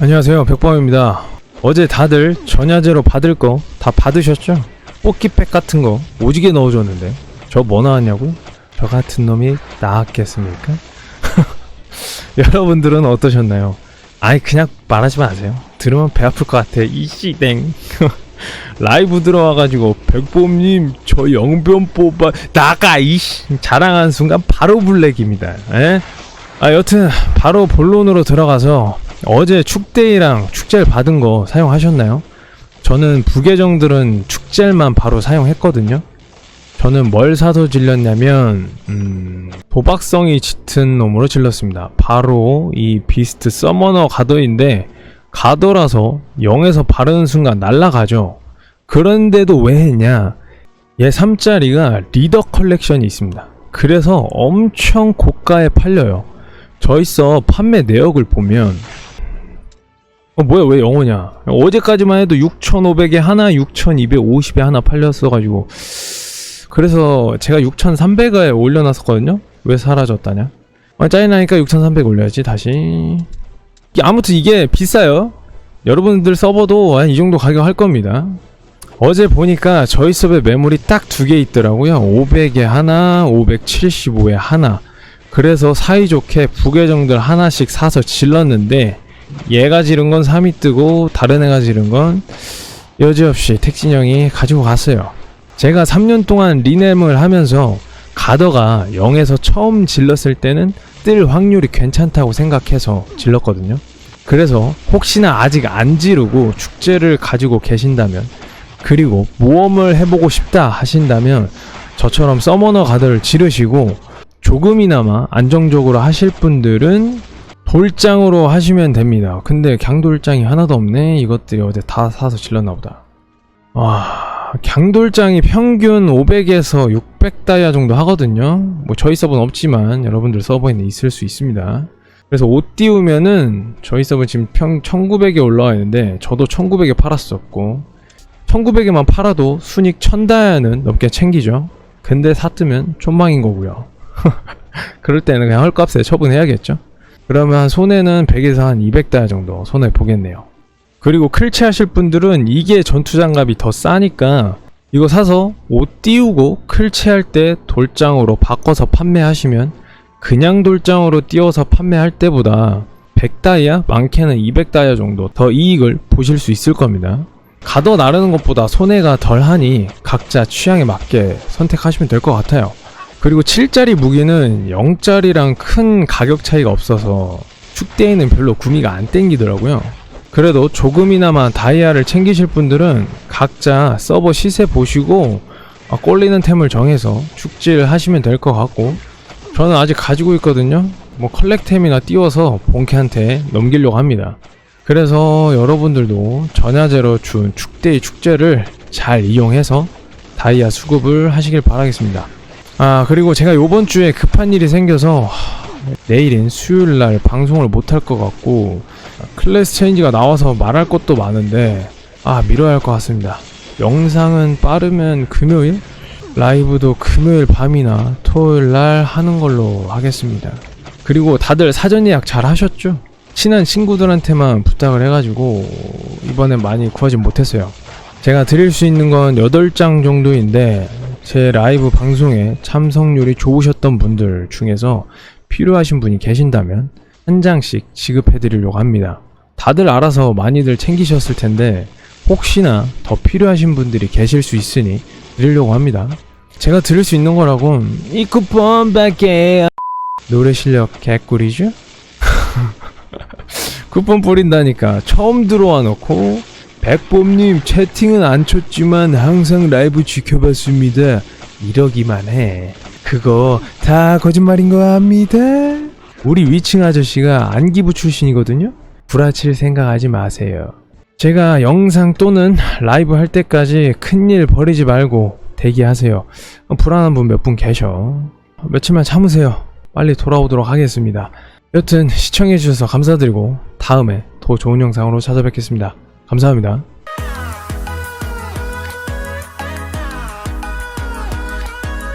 안녕하세요 백범입니다 어제 다들 전야제로 받을 거 다 받으셨죠? 뽑기팩 같은 거 오지게 넣어줬는데 저 뭐 나왔냐고요? 저 같은 놈이 나왔겠습니까? 여러분들은 어떠셨나요? 아이 그냥 말하지 마세요 들으면 배 아플 것 같아 이씨댕 라이브 들어와가지고 백범님 저 영변 뽑아 나가 이씨 자랑한 순간 바로 블랙입니다 에? 아 여튼 바로 본론으로 들어가서 어제 축대이랑 축제를 받은 거 사용하셨나요? 저는 부계정들은 축제만 바로 사용했거든요. 저는 뭘 사서 질렀냐면 음, 도박성이 짙은 놈으로 질렀습니다. 바로 이 비스트 서머너 가더인데 가더라서 0에서 바르는 순간 날아가죠. 그런데도 왜 했냐? 얘 3짜리가 리더 컬렉션이 있습니다. 그래서 엄청 고가에 팔려요. 저 있어 판매 내역을 보면 어 뭐야 왜 영어냐? 어제까지만 해도 6,500에 하나 6,250에 하나 팔렸어가지고. 그래서 제가 6,300에 올려놨었거든요? 왜 사라졌다냐? 아, 짜증나니까 6,300 올려야지 다시. 이- 아무튼 이게 비싸요. 여러분들 서버도 한이 정도 가격 할 겁니다. 어제 보니까 저희 서버에 매물이 딱 두 개 있더라고요. 500에 하나 575에 하나. 그래서 사이좋게 부계정들 하나씩 사서 질렀는데 얘가 지른 건 3이 뜨고 다른 애가 지른 건 여지없이 택진 형이 가지고 갔어요. 제가 3년 동안 리넴을 하면서 가더가 0에서 처음 질렀을 때는 뜰 확률이 괜찮다고 생각해서 질렀거든요. 그래서 혹시나 아직 안 지르고 축제를 가지고 계신다면 그리고 모험을 해보고 싶다 하신다면 저처럼 서머너 가더를 지르시고 조금이나마 안정적으로 하실 분들은 돌장으로 하시면 됩니다. 근데 강돌장이 하나도 없네. 이것들이 어제 다 사서 질렀나 보다. 와, 강돌장이 평균 500에서 600 다이아 정도 하거든요. 뭐 저희 서버는 없지만 여러분들 서버에는 있을 수 있습니다. 그래서 옷 띄우면은 저희 서버 지금 평 1900에 올라와 있는데 저도 1900에 팔았었고 1900에만 팔아도 순익 1000 다이아는 넘게 챙기죠. 근데 사 뜨면 촌망인 거고요. 그럴 때는 그냥 헐값에 처분해야겠죠. 그러면 손해는 100에서 한 200다이 정도 손해 보겠네요. 그리고 클치 하실 분들은 이게 전투장갑이 더 싸니까 이거 사서 옷 띄우고 클치할 때 돌장으로 바꿔서 판매하시면 그냥 돌장으로 띄워서 판매할 때보다 100다이아 많게는 200다이아 정도 더 이익을 보실 수 있을 겁니다. 가더 나르는 것보다 손해가 덜하니 각자 취향에 맞게 선택하시면 될 것 같아요. 그리고 7짜리 무기는 0짜리랑 큰 가격 차이가 없어서 축대에는 별로 구미가 안 땡기더라고요. 그래도 조금이나마 다이아를 챙기실 분들은 각자 서버 시세 보시고 아, 꼴리는 템을 정해서 축제를 하시면 될 것 같고 저는 아직 가지고 있거든요. 뭐 컬렉템이나 띄워서 본캐한테 넘기려고 합니다. 그래서 여러분들도 전야제로 준 축대의 축제를 잘 이용해서 다이아 수급을 하시길 바라겠습니다. 아 그리고 제가 요번 주에 급한 일이 생겨서 하, 내일인 수요일 날 방송을 못 할 것 같고 클래스 체인지가 나와서 말할 것도 많은데 아 미뤄야 할 것 같습니다. 영상은 빠르면 금요일 라이브도 금요일 밤이나 토요일 날 하는 걸로 하겠습니다. 그리고 다들 사전 예약 잘 하셨죠? 친한 친구들한테만 부탁을 해가지고 이번엔 많이 구하지 못했어요. 제가 드릴 수 있는 건 8장 정도인데 제 라이브 방송에 참석률이 좋으셨던 분들 중에서 필요하신 분이 계신다면 한 장씩 지급해 드리려고 합니다. 다들 알아서 많이들 챙기셨을 텐데 혹시나 더 필요하신 분들이 계실 수 있으니 드리려고 합니다. 제가 드릴 수 있는 거라곤 이 쿠폰밖에 노래 실력 개꿀이죠? 쿠폰 뿌린다니까 처음 들어와 놓고 백범님 채팅은 안 쳤지만 항상 라이브 지켜봤습니다. 이러기만 해. 그거 다 거짓말인 거 압니다. 우리 위층 아저씨가 안기부 출신이거든요. 구라칠 생각하지 마세요. 제가 영상 또는 라이브 할 때까지 큰일 버리지 말고 대기하세요. 어, 불안한 분 몇 분 계셔. 며칠만 참으세요. 빨리 돌아오도록 하겠습니다. 여튼 시청해주셔서 감사드리고 다음에 더 좋은 영상으로 찾아뵙겠습니다. 감사합니다.